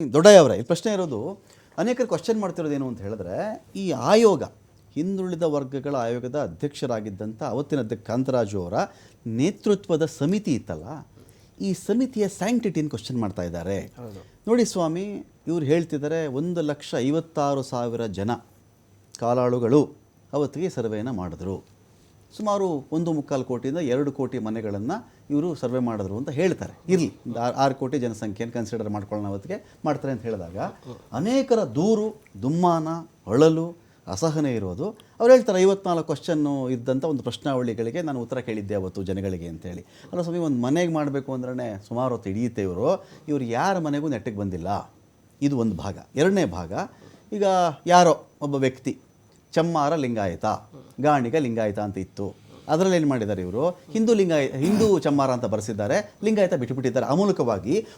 ದೊಡ್ಡಯ್ಯ ಅವರೇ ಈ ಪ್ರಶ್ನೆ ಇರೋದು ಅನೇಕರು ಕ್ವಶನ್ ಮಾಡ್ತಿರೋದು ಏನು ಅಂತ ಹೇಳಿದ್ರೆ ಈ ಆಯೋಗ ಹಿಂದುಳಿದ ವರ್ಗಗಳ ಆಯೋಗದ ಅಧ್ಯಕ್ಷರಾಗಿದ್ದಂಥ ಅವತ್ತಿನ ಕಾಂತರಾಜು ಅವರ ನೇತೃತ್ವದ ಸಮಿತಿ ಇತ್ತಲ್ಲ ಈ ಸಮಿತಿಯ ಸ್ಯಾಂಕ್ಟಿಟಿನ ಕ್ವಶನ್ ಮಾಡ್ತಾ ಇದ್ದಾರೆ. ನೋಡಿ ಸ್ವಾಮಿ ಇವ್ರು ಹೇಳ್ತಿದ್ದಾರೆ ಒಂದು ಲಕ್ಷ ಐವತ್ತಾರು ಸಾವಿರ ಜನ ಕಾಲಾಳುಗಳು ಅವತ್ತಿಗೆ ಸರ್ವೇನ ಮಾಡಿದ್ರು. ಸುಮಾರು ಒಂದು ಮುಕ್ಕಾಲು ಕೋಟಿಯಿಂದ ಎರಡು ಕೋಟಿ ಮನೆಗಳನ್ನು ಇವರು ಸರ್ವೆ ಮಾಡಿದ್ರು ಅಂತ ಹೇಳ್ತಾರೆ. ಇರಲಿ ಆರು ಕೋಟಿ ಜನಸಂಖ್ಯೆಯನ್ನು ಕನ್ಸಿಡರ್ ಮಾಡ್ಕೊಳ್ಳೋಣ ಅವತ್ತಿಗೆ ಮಾಡ್ತಾರೆ ಅಂತ ಹೇಳಿದಾಗ ಅನೇಕರ ದೂರು, ದುಮ್ಮಾನ, ಅಳಲು, ಅಸಹನೆ ಇರೋದು. ಅವ್ರು ಹೇಳ್ತಾರೆ, ಐವತ್ನಾಲ್ಕು ಕ್ವಶನ್ನು ಇದ್ದಂಥ ಒಂದು ಪ್ರಶ್ನಾವಳಿಗಳಿಗೆ ನಾನು ಉತ್ತರ ಕೇಳಿದ್ದೆ ಅವತ್ತು ಜನಗಳಿಗೆ ಅಂತೇಳಿ ಅಲ್ಲ ಸ್ವಾಮಿ, ಒಂದು ಮನೆಗೆ ಮಾಡಬೇಕು ಅಂದ್ರೆ ಸುಮಾರು ಹೊತ್ತು ಹಿಡಿಯುತ್ತೆ ಇವರು. ಇವರು ಯಾರ ಮನೆಗೂ ನೆಟ್ಟಿಗೆ ಬಂದಿಲ್ಲ. ಇದು ಒಂದು ಭಾಗ. ಎರಡನೇ ಭಾಗ, ಈಗ ಯಾರೋ ಒಬ್ಬ ವ್ಯಕ್ತಿ ಚಮ್ಮಾರ ಲಿಂಗಾಯತ, ಗಾಣಿಗ ಲಿಂಗಾಯತ ಅಂತ ಇತ್ತು. ಅದರಲ್ಲಿ ಏನು ಮಾಡಿದ್ದಾರೆ ಇವರು? ಹಿಂದೂ ಲಿಂಗಾಯ, ಹಿಂದೂ ಚಮ್ಮಾರ ಅಂತ ಬರೆಸಿದ್ದಾರೆ. ಲಿಂಗಾಯತ ಬಿಟ್ಟುಬಿಟ್ಟಿದ್ದಾರೆ ಆ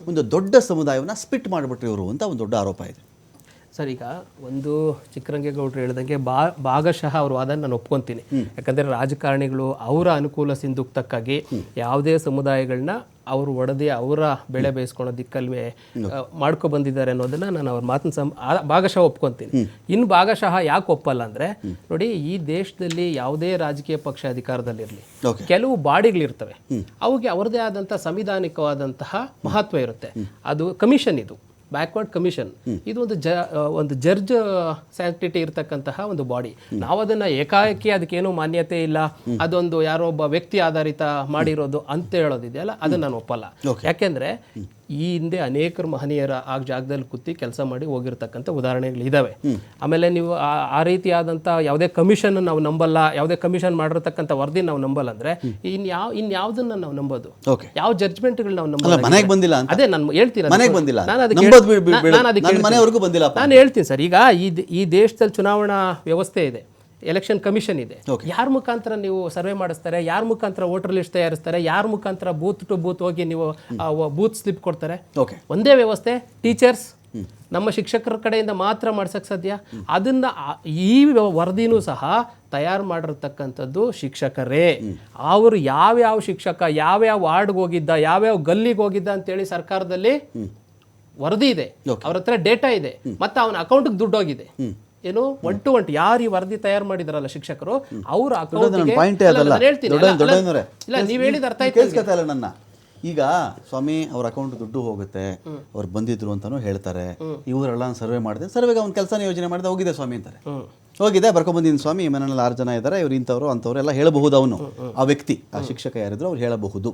ಒಂದು ದೊಡ್ಡ ಸಮುದಾಯವನ್ನು ಸ್ಪಿಟ್ ಮಾಡಿಬಿಟ್ರು ಇವರು ಅಂತ ಒಂದು ದೊಡ್ಡ ಆರೋಪ ಇದೆ. ಸರ್ ಈಗ ಒಂದು ಚಿಕ್ಕರಂಗೇಗೌಡರು ಹೇಳ್ದಂಗೆ ಬಾ ಭಾಗಶಃ ಅವರು ವಾದ ನಾನು ಒಪ್ಕೊಂತೀನಿ. ಯಾಕಂದ್ರೆ ರಾಜಕಾರಣಿಗಳು ಅವರ ಅನುಕೂಲ ಸಿಂಧುಕ್ತಕ್ಕಾಗಿ ಯಾವುದೇ ಸಮುದಾಯಗಳನ್ನ ಅವರು ಒಡೆದಿ ಅವರ ಬೆಳೆ ಬೇಯಿಸ್ಕೊಳೋ ದಿಕ್ಕಲ್ವೇ ಮಾಡ್ಕೊ ಬಂದಿದ್ದಾರೆ ಅನ್ನೋದನ್ನ ನಾನು ಅವ್ರ ಮಾತನ್ನ ಸಂ ಭಾಗಶಃ ಒಪ್ಕೊಂತೀನಿ. ಇನ್ನು ಭಾಗಶಃ ಯಾಕೆ ಒಪ್ಪಲ್ಲ ಅಂದ್ರೆ ನೋಡಿ ಈ ದೇಶದಲ್ಲಿ ಯಾವುದೇ ರಾಜಕೀಯ ಪಕ್ಷ ಅಧಿಕಾರದಲ್ಲಿರಲಿ. ಕೆಲವು ಬಾಡಿಗಳಿರ್ತವೆ. ಅವುಗೆ ಅವರದೇ ಆದಂಥ ಸಂವಿಧಾನಿಕವಾದಂತಹ ಮಹತ್ವ ಇರುತ್ತೆ. ಅದು ಕಮಿಷನ್ ಇದು. Backward commission. ಇದು ಒಂದು ಜ ಒಂದು ಜರ್ಜ್ ಸ್ಯಾಂಕ್ಟಿಟಿ ಇರತಕ್ಕಂತಹ ಒಂದು ಬಾಡಿ. ನಾವು ಅದನ್ನು ಏಕಾಏಕಿ ಅದಕ್ಕೇನು ಮಾನ್ಯತೆ ಇಲ್ಲ. ಅದೊಂದು ಯಾರೋ ಒಬ್ಬ ವ್ಯಕ್ತಿ ಆಧಾರಿತ ಮಾಡಿರೋದು ಅಂತ ಹೇಳೋದಿದೆಯಲ್ಲ ಅದನ್ನ ನಾನು ಒಪ್ಪಲ್ಲ. ಯಾಕೆಂದ್ರೆ ಈ ಹಿಂದೆ ಅನೇಕರು ಮಹನೀಯರ ಆ ಜಾಗದಲ್ಲಿ ಕೂತಿ ಕೆಲಸ ಮಾಡಿ ಹೋಗಿರ್ತಕ್ಕಂಥ ಉದಾಹರಣೆಗಳು ಇದಾವೆ ಆಮೇಲೆ ನೀವು ಆ- ರೀತಿಯಾದಂಥ ಯಾವುದೇ ಕಮಿಷನ್ ನಾವು ನಂಬಲ್ಲ ಯಾವುದೇ ಕಮಿಷನ್ ಮಾಡಿರ್ತಕ್ಕಂಥ ವರದಿ ನಾವು ನಂಬಲ್ಲ ಅಂದ್ರೆ ಇನ್ಯಾವ ಇನ್ಯಾವುದನ್ನ ನಾವು ನಂಬೋದು? ಓಕೆ ಯಾವ ಜಡ್ಜ್ಮೆಂಟ್ಗಳು ನಾವು ನಂಬಲ್ಲ ಮನೆಗೆ ಬಂದಿಲ್ಲ ಅದೇ ನಾನು ಹೇಳ್ತೀನಿ ಮನೆಗೆ ಬಂದಿಲ್ಲ. ನಾನು ಅದಕ್ಕೆ. ನಾನು ಅದಕ್ಕೆ. ಮನೆವರೆಗೂ ಬಂದಿಲ್ಲ ನಾನು ಹೇಳ್ತೀನಿ ಸರ್ ಈಗ ಈ ಈ ದೇಶದಲ್ಲಿ ಚುನಾವಣಾ ವ್ಯವಸ್ಥೆ ಇದೆ. ಎಲೆಕ್ಷನ್ ಕಮಿಷನ್ ಇದೆ. ಯಾರ ಮುಖಾಂತರ ನೀವು ಸರ್ವೆ ಮಾಡಿಸ್ತಾರೆ ಯಾರ ಮುಖಾಂತರ ವೋಟರ್ ಲಿಸ್ಟ್ ತಯಾರಿಸ್ತಾರೆ ಯಾರ ಮುಖಾಂತರ ಬೂತ್ ಟು ಬೂತ್ ಹೋಗಿ ನೀವು ಬೂತ್ ಸ್ಲಿಪ್ ಕೊಡ್ತಾರೆ. ಒಂದೇ ವ್ಯವಸ್ಥೆ ಟೀಚರ್ಸ್ ನಮ್ಮ ಶಿಕ್ಷಕರ ಕಡೆಯಿಂದ ಮಾತ್ರ ಮಾಡ್ಸಕ್ ಸಾಧ್ಯ. ಅದನ್ನ ಈ ವರದಿನೂ ಸಹ ತಯಾರು ಮಾಡಿರ್ತಕ್ಕಂಥದ್ದು ಶಿಕ್ಷಕರೇ. ಅವರು ಯಾವ್ಯಾವ ಶಿಕ್ಷಕ ಯಾವ್ಯಾವ ವಾರ್ಡ್ಗೆ ಹೋಗಿದ್ದ ಯಾವ್ಯಾವ ಗಲ್ಲಿಗೆ ಹೋಗಿದ್ದ ಅಂತೇಳಿ ಸರ್ಕಾರದಲ್ಲಿ ವರದಿ ಇದೆ. ಅವ್ರ ಹತ್ರ ಡೇಟಾ ಇದೆ. ಮತ್ತೆ ಅವನ ಅಕೌಂಟ್ಗೆ ದುಡ್ಡು ಹೋಗಿದೆ. ಏನು ಒನ್ ಟು ಒನ್ ಯಾರು ಈ ವರದಿ ತಯಾರು ಮಾಡಿದಾರಲ್ಲ ಶಿಕ್ಷಕರು ಅವ್ರ ಇಲ್ಲ ನೀವ್ ಹೇಳಿದ ಅರ್ಥ ಕೇಳಿಸ್ಕೊತಾ ನನ್ನ. ಈಗ ಸ್ವಾಮಿ ಅವ್ರ ಅಕೌಂಟ್ ದುಡ್ಡು ಹೋಗುತ್ತೆ ಅವ್ರು ಬಂದಿದ್ರು ಅಂತಾನು ಹೇಳ್ತಾರೆ. ಇವರೆಲ್ಲ ಸರ್ವೆ ಮಾಡಿದೆ. ಸರ್ವೆಗೆ ಅವ್ನ ಕೆಲಸನ ಯೋಜನೆ ಮಾಡಿದೆ ಹೋಗಿದೆ ಸ್ವಾಮಿ ಅಂತಾರೆ. ಹೋಗಿದೆ ಬರ್ಕೊಂಬಂದಿನ ಸ್ವಾಮಿ ಈ ಮನೆಯಲ್ಲಿ ಆರು ಜನ ಇದ್ದಾರೆ ಇವ್ರು ಇಂಥವ್ರು ಅಂಥವ್ರು ಎಲ್ಲ ಹೇಳಬಹುದು ಅವನು. ಆ ವ್ಯಕ್ತಿ ಆ ಶಿಕ್ಷಕ ಯಾರಿದ್ರು ಅವ್ರು ಹೇಳಬಹುದು.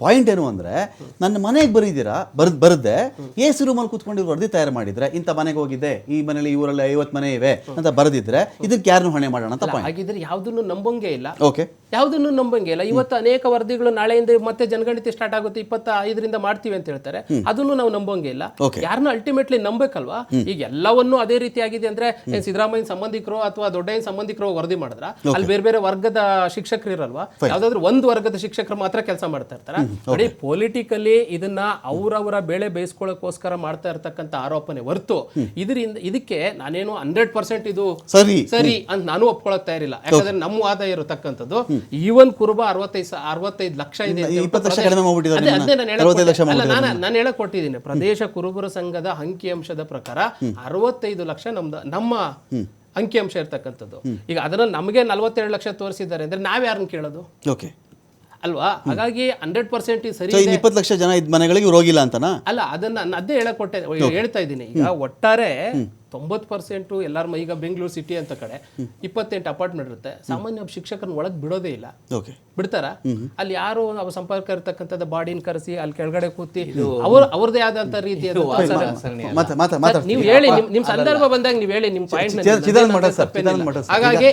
ಪಾಯಿಂಟ್ ಏನು ಅಂದ್ರೆ ನನ್ನ ಮನೆಗೆ ಬರೀದಿರಾ ಬರ್ದ್ ಬರದೆ ಎಸಿ ರೂಮಲ್ಲಿ ಕೂತ್ಕೊಂಡು ಇವ್ರು ವರದಿ ತಯಾರು ಮಾಡಿದ್ರೆ ಇಂಥ ಮನೆಗೆ ಹೋಗಿದ್ದೆ ಈ ಮನೇಲಿ ಇವರಲ್ಲಿ ಐವತ್ತು ಮನೆ ಇವೆ ಅಂತ ಬರೆದಿದ್ರೆ ಇದಕ್ಕೆ ಯಾರನ್ನು ಹೊಣೆ ಮಾಡೋಣ ಅಂತ ಪಾಯಿಂಟ್ ಹಾಗಿದ್ರೆ ಯಾವುದನ್ನು ನಂಬಂಗೆ ಇಲ್ಲ. ಓಕೆ ಯಾವುದನ್ನು ನಂಬಂಗೆ ಇಲ್ಲ. ಇವತ್ತು ಅನೇಕ ವರದಿಗಳು ನಾಳೆಯಿಂದ ಮತ್ತೆ ಜನಗಣತಿ ಸ್ಟಾರ್ಟ್ ಆಗುತ್ತೆ ಇಪ್ಪತ್ತ ಐದರಿಂದ ಮಾಡ್ತೀವಿ ಅಂತ ಹೇಳ್ತಾರೆ. ಅದನ್ನು ನಾವು ನಂಬಂಗೆ ಇಲ್ಲ. ಯಾರನ್ನ ಅಲ್ಟಿಮೇಟ್ಲಿ ನಂಬೇಕಲ್ವಾ? ಈಗ ಎಲ್ಲವನ್ನೂ ಅದೇ ರೀತಿ ಆಗಿದೆ ಅಂದ್ರೆ ಸಿದ್ದರಾಮಯ್ಯ ಸಂಬಂಧಿಕರು ಅಥವಾ ದೊಡ್ಡ ಸಂಬಂಧಿಕರು ವರದಿ ಮಾಡಿದ್ರ ಅಲ್ಲಿ ಬೇರೆ ಬೇರೆ ವರ್ಗದ ಶಿಕ್ಷಕರು ಇರಲ್ವಾ? ಯಾವ್ದಾದ್ರು ಒಂದು ವರ್ಗದ ಶಿಕ್ಷಕರು ಮಾತ್ರ ಕೆಲಸ ಮಾಡ್ತಾ ಇರ್ತಾರ. ನೋಡಿ ಪೊಲಿಟಿಕಲಿ ಇದನ್ನ ಅವರವರ ಬೆಳೆ ಬೇಯಿಸ್ಕೊಳ್ಳೋಕೋಸ್ಕರ ಮಾಡ್ತಾ ಇರ್ತಕ್ಕಂಥ ಆರೋಪನೆ ಹೊರತು ಇದರಿಂದ ಇದಕ್ಕೆ ನಾನೇನು ಹಂಡ್ರೆಡ್ ಪರ್ಸೆಂಟ್ ಇದು ಸರಿ. ಸರಿ ಅಂತ ನಾನು ಒಪ್ಕೊಳಕ್ ತಯಾರಿಲ್ಲ. ಯಾಕಂದ್ರೆ ನಮ್ಮ ಆದಾಯ ಇರತಕ್ಕಂಥದ್ದು ಈವನ್ ಕುರುಬ ಅರವತ್ತೈದು ಅರವತ್ತೈದು ಲಕ್ಷ ಇದೆ ನಾನು ಹೇಳಕ್ ಕೊಟ್ಟಿದ್ದೀನಿ. ಪ್ರದೇಶ ಕುರುಬರ ಸಂಘದ ಅಂಕಿಅಂಶದ ಪ್ರಕಾರ ಅರವತ್ತೈದು ಲಕ್ಷ ನಮ್ದು ನಮ್ಮ ಅಂಕಿಅಂಶ ಇರ್ತಕ್ಕಂಥದ್ದು. ಈಗ ಅದರಲ್ಲಿ ನಮಗೆ ನಲವತ್ತೆರಡು ಲಕ್ಷ ತೋರಿಸಿದ್ದಾರೆ ಅಂದ್ರೆ ನಾವು ಯಾರನ್ನು ಕೇಳೋದು? ಓಕೆ. ಅಲ್ವಾ? ಹಾಗಾಗಿ ಹಂಡ್ರೆಡ್ ಪರ್ಸೆಂಟ್ ಸರಿ ಇಪ್ಪತ್ತು ಲಕ್ಷ ಜನ ಇದ್ ಮನೆಗಳಿಗೆ ಹೋಗಿಲ್ಲ ಅಂತನಾ? ಅಲ್ಲ ಅದನ್ನ ನಾನು ಅದೇ ಹೇಳಕ್ ಕೊಟ್ಟೆ ಹೇಳ್ತಾ ಇದ್ದೀನಿ. ಈಗ ಒಟ್ಟಾರೆ ತೊಂಬತ್ತು ಪರ್ಸೆಂಟು ಎಲ್ಲರ ಮ- ಈಗ ಬೆಂಗಳೂರು ಸಿಟಿ ಅಂತ ಕಡೆ ಇಪ್ಪತ್ತೆಂಟು ಅಪಾರ್ಟ್ಮೆಂಟ್ ಇರುತ್ತೆ. ಸಾಮಾನ್ಯ ಶಿಕ್ಷಕರನ್ನ ಒಳಗೆ ಬಿಡೋದೇ ಇಲ್ಲ. ಓಕೆ ಬಿಡ್ತಾರ? ಅಲ್ಲಿ ಯಾರು ಅವ ಸಂಪರ್ಕ ಇರ್ತಕ್ಕಂಥದ್ದು ಬಾಡಿನ ಕರೆಸಿ ಅಲ್ಲಿ ಕೆಳಗಡೆ ಕೂತಿ ಅವ್ರ ಅವ್ರದೇ ಆದಂತ ರೀತಿಯ ನೀವು ಹೇಳಿ ನಿಮ್ ನಿಮ್ ಸಂದರ್ಭ ಬಂದಾಗ ನೀವು ಹೇಳಿ ನಿಮ್ ಪಾಯಿಂಟ್. ಹಾಗಾಗಿ.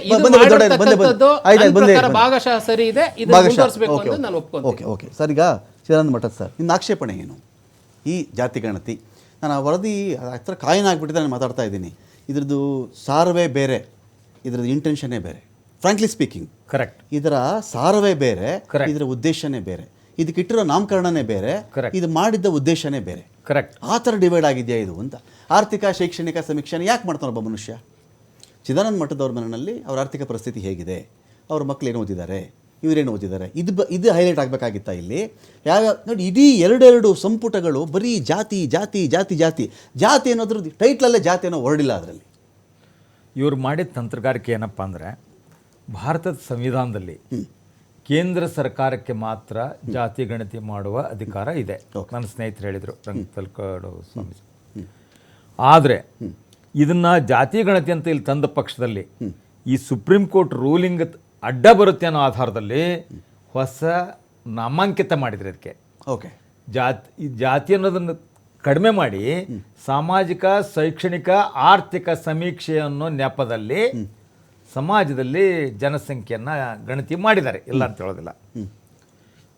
ಭಾಗಶಃ ಸರಿ ಇದೆ ಮುಂದುವರಿಸಬೇಕು ಅಂತ ನಾನು ಒಪ್ಕೊಂತೀನಿ. ಓಕೆ ಓಕೆ ಸರ್ ಈಗ ಚಿದಾನಂದ ಮಠದ ಸರ್ ನಿನ್ನ ಆಕ್ಷೇಪಣೆ ಏನು? ಈ ಜಾತಿ ಗಣತಿ ನಾನು ಆ ವರದಿ ಹತ್ರ ಕಾಯಿನ ಆಗಿಬಿಟ್ಟಿದೆ ನಾನು ಮಾತಾಡ್ತಾ ಇದ್ದೀನಿ. ಇದ್ರದ್ದು ಸಾರವೇ ಬೇರೆ ಇದ್ರದ್ದು ಇಂಟೆನ್ಷನ್ನೇ ಬೇರೆ. ಫ್ರಾಂಕ್ಲಿ ಸ್ಪೀಕಿಂಗ್ ಕರೆಕ್ಟ್ ಇದರ ಸಾರವೇ ಬೇರೆ ಇದರ ಉದ್ದೇಶನೇ ಬೇರೆ. ಇದಕ್ಕಿಟ್ಟಿರೋ ನಾಮಕರಣನೇ ಬೇರೆ ಇದು ಮಾಡಿದ್ದ ಉದ್ದೇಶನೇ ಬೇರೆ. ಕರೆಕ್ಟ್ ಆ ಥರ ಡಿವೈಡ್ ಆಗಿದೆಯಾ ಇದು ಅಂತ. ಆರ್ಥಿಕ ಶೈಕ್ಷಣಿಕ ಸಮೀಕ್ಷೆನ ಯಾಕೆ ಮಾಡ್ತಾನೆ ಒಬ್ಬ ಮನುಷ್ಯ? ಚಿದಾನಂದ ಮಠದವ್ರ ಮನೆಯಲ್ಲಿ ಅವ್ರ ಆರ್ಥಿಕ ಪರಿಸ್ಥಿತಿ ಹೇಗಿದೆ? ಅವ್ರ ಮಕ್ಕಳು ಏನು ಓದಿದ್ದಾರೆ? ಇವರೇನು ಓದಿದ್ದಾರೆ? ಇದು ಬ ಇದು ಹೈಲೈಟ್ ಆಗಬೇಕಾಗಿತ್ತ ಇಲ್ಲಿ? ಯಾವ ನೋಡಿ ಇಡೀ ಎರಡೆರಡು ಸಂಪುಟಗಳು ಬರೀ ಜಾತಿ ಜಾತಿ ಜಾತಿ ಜಾತಿ. ಜಾತಿ ಅನ್ನೋದ್ರದ್ದು ಟೈಟ್ಲಲ್ಲೇ ಜಾತಿ ಅನ್ನೋ ಹೊರಡಿಲ್ಲ ಅದರಲ್ಲಿ. ಇವ್ರು ಮಾಡಿದ ತಂತ್ರಗಾರಿಕೆ ಏನಪ್ಪ ಅಂದರೆ ಭಾರತದ ಸಂವಿಧಾನದಲ್ಲಿ ಕೇಂದ್ರ ಸರ್ಕಾರಕ್ಕೆ ಮಾತ್ರ ಜಾತಿ ಗಣತಿ ಮಾಡುವ ಅಧಿಕಾರ ಇದೆ. ನನ್ನ ಸ್ನೇಹಿತರು ಹೇಳಿದರು ರಂಗ ತಲ್ಕಾಡು ಸ್ವಾಮೀಜಿ. ಆದರೆ ಇದನ್ನು ಜಾತಿ ಗಣತಿ ಅಂತ ಇಲ್ಲಿ ತಂದ ಪಕ್ಷದಲ್ಲಿ ಈ ಸುಪ್ರೀಂ ಕೋರ್ಟ್ ರೂಲಿಂಗ್ ಅಡ್ಡ ಬರುತ್ತೆ ಅನ್ನೋ ಆಧಾರದಲ್ಲಿ ಹೊಸ ನಾಮಾಂಕಿತ ಮಾಡಿದ್ರು ಅದಕ್ಕೆ. ಓಕೆ. ಜಾತಿ ಜಾತಿ ಅನ್ನೋದನ್ನು ಕಡಿಮೆ ಮಾಡಿ ಸಾಮಾಜಿಕ ಶೈಕ್ಷಣಿಕ ಆರ್ಥಿಕ ಸಮೀಕ್ಷೆ ಅನ್ನೋ ನೆಪದಲ್ಲಿ ಸಮಾಜದಲ್ಲಿ ಜನಸಂಖ್ಯೆಯನ್ನು ಗಣತಿ ಮಾಡಿದ್ದಾರೆ. ಇಲ್ಲ ಅಂತ ಹೇಳೋದಿಲ್ಲ.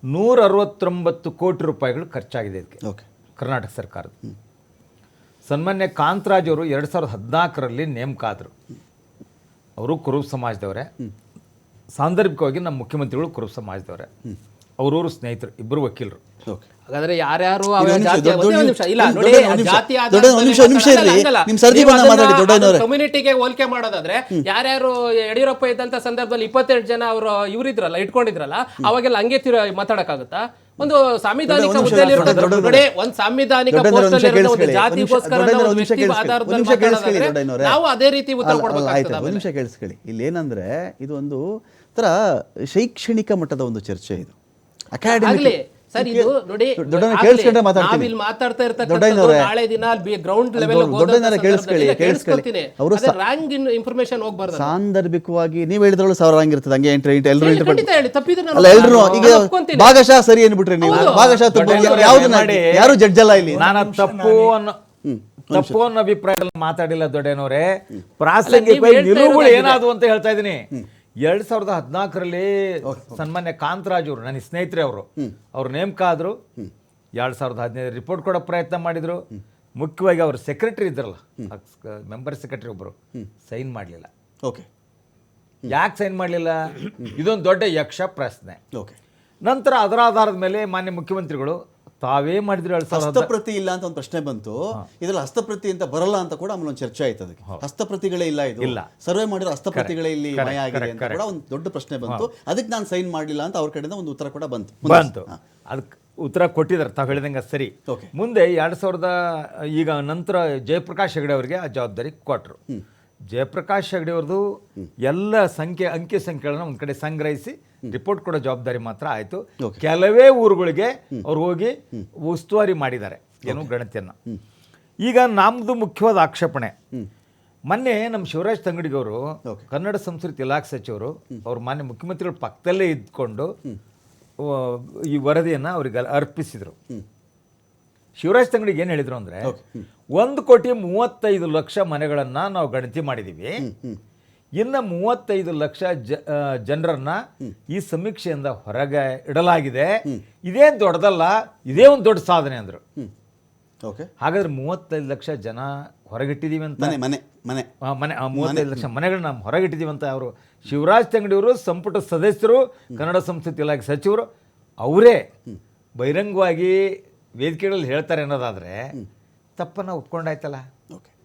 ನೂರ ಅರವತ್ತೊಂಬತ್ತು ಕೋಟಿ ರೂಪಾಯಿಗಳು ಖರ್ಚಾಗಿದೆ ಇದಕ್ಕೆ. ಓಕೆ. ಕರ್ನಾಟಕ ಸರ್ಕಾರದ. ಸನ್ಮಾನ್ಯ ಕಾಂತರಾಜ್ ಅವರು ಎರಡು ಸಾವಿರದ ಹದಿನಾಲ್ಕರಲ್ಲಿ ನೇಮಕ ಆದರು ಅವರು ಕುರುಬ ಸಮಾಜದವರೇ. ಸಾಂದರ್ಭಿಕವಾಗಿ ನಮ್ಮ ಮುಖ್ಯಮಂತ್ರಿಗಳು ಕುರುಬ ಸಮಾಜದವರೇ. ಅವರವರು ಸ್ನೇಹಿತರು ಇಬ್ಬರು ವಕೀಲರು. ಓಕೆ. ಹಾಗಾದ್ರೆ ಯಾರ್ಯಾರು. ಕಮ್ಯುನಿಟಿಗೆ ಹೋಲಿಕೆ ಮಾಡೋದಾದ್ರೆ ಯಾರ್ಯಾರು ಯಡಿಯೂರಪ್ಪ ಇದ್ದಂತ ಸಂದರ್ಭದಲ್ಲಿ ಇಪ್ಪತ್ತೆರಡು ಜನ ಅವರು ಇವರಿದ್ರಲ್ಲ ಇಟ್ಕೊಂಡಿದ್ರಲ್ಲ ಅವಾಗೆಲ್ಲ ಹಂಗೆ ತಿರ ಮಾತಾಡಕ್ಕಾಗುತ್ತಾ? ಒಂದು ಸಾಂವಿಧಾನಿಕ ದೊಡ್ಡ- ಒಂದ್ ಸಾಂವಿಧಾನಿಕ ಜಾತಿಗೋಸ್ಕರ ನಾವು ವ್ಯಕ್ತಿ ಕೇಳಿಸ್ಕೊಳ್ಳಿ. ಆಧಾರದಲ್ಲಿ ಒಂದ್ ನಿಮಿಷ ಕೇಳಿಸ್ಕೊಳ್ಳಿ, ನಾವು ಅದೇ ರೀತಿ ಉತ್ತರ ಕೊಡ್ಬೇಕಾಗ್ತದೆ. ಒಂದು ನಿಮಿಷ ಕೇಳಿಸ್ಕೊಳ್ಳಿ. ಇಲ್ಲಿ ಏನಂದ್ರೆ ಇದು ಒಂದು ಥರ ಶೈಕ್ಷಣಿಕ ಮಟ್ಟದ ಒಂದು ಚರ್ಚೆ ಇದು. ಅಕಾಡೆಮಿ ಸರ್ ಇದು ನೋಡಿ ಕೇಳಿಸ್ಕೊಂಡ್ರೆ ಮಾತಾಡ್ತೀನಿ. ನಾವಿಲ್ಲಿ ಮಾತಾಡ್ತಾ ಇರ್ತಕ್ಕಂಥದ್ದು. ನಾಳೆ ದಿನ ಗ್ರೌಂಡ್ ಲೆವೆಲ್ ದೊಡ್ಡ- ದೊಡ್ಡಯ್ಯನವ್ರೆ ಕೇಳಿಸ್ಕೊಳ್ಳಿ, ಕೇಳಿಸ್ಕೊಳ್ಳಿ. ಅವರು ರಾಂಗ್ ಇನ್ಫಾರ್ಮೇಶನ್ ಹೋಗ್ಬಾರ್ದು ಸಾಂದರ್ಭಿಕವಾಗಿ ನೀವು ಹೇಳಿದ್ರು ಸಾವಿರ ಹಂಗಿರ್ತದೆ ಹಂಗೆ ಎಂಟ್ರಿ ಎಲ್ಲರೂ ಹೇಳಿ, ಇಂಟರ್ಪ್ರೆಟ್ ತಪ್ಪಿದ್ರೆ ನಾನು ಅಲ್ಲ ಎಲ್ರು ಈಗ ಭಾಗಶಃ ಸರಿ ಏನ್ಬಿಟ್ರಿ ನೀವು. ಭಾಗಶಃ ತಪ್ಪು. ಯಾವ್ದನ್ನ ಯಾರು ಜಡ್ಜ್ ಅಲ್ಲ ಇಲ್ಲಿ? ನಾನು ತಪ್ಪು ಅನ್ನೋ ತಪ್ಪು ಅನ್ನೋ ಅಭಿಪ್ರಾಯದಲ್ಲಿ ಮಾತಾಡಿಲ್ಲ ದೊಡ್ಡನವರೇ ಪ್ರಾಸಂಗಿಕ ನೀವು ಹೇಳ್ತಾ ನಿಲುವುಗಳು. ಏನಾದವು ಅಂತ ಹೇಳ್ತಾ ಇದ್ದೀನಿ. ಎರಡ್ ಸಾವಿರದ ಹದಿನಾಲ್ಕರಲ್ಲಿ ಸನ್ಮಾನ್ಯ ಕಾಂತರಾಜ್ ಅವರು ನನ್ನ ಸ್ನೇಹಿತರೆ ಅವರು. ಅವ್ರು ನೇಮಕ ಆದ್ರು ಎರಡ್ ಸಾವಿರದ ಹದಿನೈದು ರಿಪೋರ್ಟ್ ಕೊಡೋ ಪ್ರಯತ್ನ ಮಾಡಿದ್ರು. ಮುಖ್ಯವಾಗಿ ಅವ್ರ ಸೆಕ್ರೆಟರಿ ಇದ್ರಲ್ಲ ಮೆಂಬರ್ ಸೆಕ್ರೆಟರಿ ಒಬ್ಬರು ಸೈನ್ ಮಾಡಲಿಲ್ಲ. ಓಕೆ. ಯಾಕೆ ಸೈನ್ ಮಾಡಲಿಲ್ಲ? ಇದೊಂದು ದೊಡ್ಡ ಯಕ್ಷ ಪ್ರಶ್ನೆ. ಓಕೆ. ನಂತರ ಅದರ ಆಧಾರದ ಮೇಲೆ ಮಾನ್ಯ ಮುಖ್ಯಮಂತ್ರಿಗಳು ತಾವೇ ಮಾಡಿದ್ರು ಎರಡ್ ಹಸ್ತಪ್ರತಿ ಇಲ್ಲ ಅಂತ ಒಂದು ಪ್ರಶ್ನೆ ಬಂತು. ಇದ್ರಲ್ಲಿ ಹಸ್ತಪ್ರತಿ ಅಂತ ಬರಲ್ಲ ಅಂತ ಕೂಡ ಆಮೇಲೆ ಒಂದು ಚರ್ಚೆ ಆಯ್ತು ಅದಕ್ಕೆ. ಹಸ್ತಪ್ರತಿಗಳೇ ಇಲ್ಲ ಇದು. ಇಲ್ಲ. ಸರ್ವೆ ಮಾಡಿರೋ ಹಸ್ತಪ್ರತಿಗಳೇ ಇಲ್ಲಿ ಮಯ ಆಗಿದೆ ಅಂತ ಕೂಡ ಒಂದು ದೊಡ್ಡ ಪ್ರಶ್ನೆ ಬಂತು. ಅದಕ್ಕೆ ನಾನು ಸೈನ್ ಮಾಡಲಿಲ್ಲ ಅಂತ ಅವ್ರ ಕಡೆಯಿಂದ ಒಂದು ಉತ್ತರ ಕೂಡ ಬಂತು. ಬಂತು. ಅದಕ್ಕೆ ಉತ್ತರ ಕೊಟ್ಟಿದ್ದಾರೆ. ತಾವು ಹೇಳಿದಂಗೆ ಸರಿ. ಮುಂದೆ ಎರಡು ಸಾವಿರದ ಈಗ ನಂತರ ಜಯಪ್ರಕಾಶ್ ಹೆಗಡೆ ಅವರಿಗೆ ಆ ಜವಾಬ್ದಾರಿ ಕೊಟ್ಟರು ಜಯಪ್ರಕಾಶ್ ಹೆಗಡೆ ಅವ್ರದ್ದು ಎಲ್ಲ ಸಂಖ್ಯೆ ಅಂಕಿ ಸಂಖ್ಯೆಗಳನ್ನ ಒಂದು ಕಡೆ ಸಂಗ್ರಹಿಸಿ ರಿಪೋರ್ಟ್ ಕೊಡೋ ಜವಾಬ್ದಾರಿ ಮಾತ್ರ ಆಯಿತು. ಕೆಲವೇ ಊರುಗಳಿಗೆ ಅವ್ರು ಹೋಗಿ ಉಸ್ತುವಾರಿ ಮಾಡಿದ್ದಾರೆ ಏನು ಗಣತಿಯನ್ನ. ಈಗ ನಮ್ಮದು ಮುಖ್ಯವಾದ ಆಕ್ಷೇಪಣೆ. ಮೊನ್ನೆ ನಮ್ಮ ಶಿವರಾಜ್ ತಂಗಡಿಗವರು ಕನ್ನಡ ಸಂಸ್ಕೃತಿ ಇಲಾಖೆ ಸಚಿವರು ಅವರು ಮಾನ್ಯ ಮುಖ್ಯಮಂತ್ರಿಗಳ ಪಕ್ಕದಲ್ಲೇ ಇದ್ಕೊಂಡು ಈ ವರದಿಯನ್ನು ಅವರಿಗೆ ಅರ್ಪಿಸಿದರು. ಶಿವರಾಜ್ ತಂಗಡಿ ಏನು ಹೇಳಿದ್ರು ಅಂದರೆ ಒಂದು ಕೋಟಿ ಮೂವತ್ತೈದು ಲಕ್ಷ ಮನೆಗಳನ್ನು ನಾವು ಗಣತಿ ಮಾಡಿದ್ದೀವಿ ಇನ್ನು ಮೂವತ್ತೈದು ಲಕ್ಷ ಜ ಜನರನ್ನ ಈ ಸಮೀಕ್ಷೆಯಿಂದ ಹೊರಗೆ ಇಡಲಾಗಿದೆ. ಇದೇನು ದೊಡ್ಡದಲ್ಲ ಇದೇ ಒಂದು ದೊಡ್ಡ ಸಾಧನೆ ಅಂದರು. ಓಕೆ. ಹಾಗಾದ್ರೆ ಮೂವತ್ತೈದು ಲಕ್ಷ ಜನ ಹೊರಗಿಟ್ಟಿದ್ದೀವಿ ಅಂತ ಮನೆ ಮನೆ ಮನೆ. ಮನೆ ಮೂವತ್ತೈದು ಲಕ್ಷ ಮನೆಗಳನ್ನ ನಾವು ಹೊರಗಿಟ್ಟಿದ್ದೀವಿ ಅಂತ ಅವರು ಶಿವರಾಜ್ ತಂಗಡಿಯವರು ಸಂಪುಟ ಸದಸ್ಯರು ಕನ್ನಡ ಸಂಸ್ಕೃತಿ ಇಲಾಖೆ ಸಚಿವರು ಅವರೇ ಬಹಿರಂಗವಾಗಿ ವೇದಿಕೆಗಳಲ್ಲಿ ಹೇಳ್ತಾರೆ ಅನ್ನೋದಾದರೆ ತಪ್ಪನ್ನು ಒಪ್ಕೊಂಡಾಯ್ತಲ್ಲ? ಓಕೆ.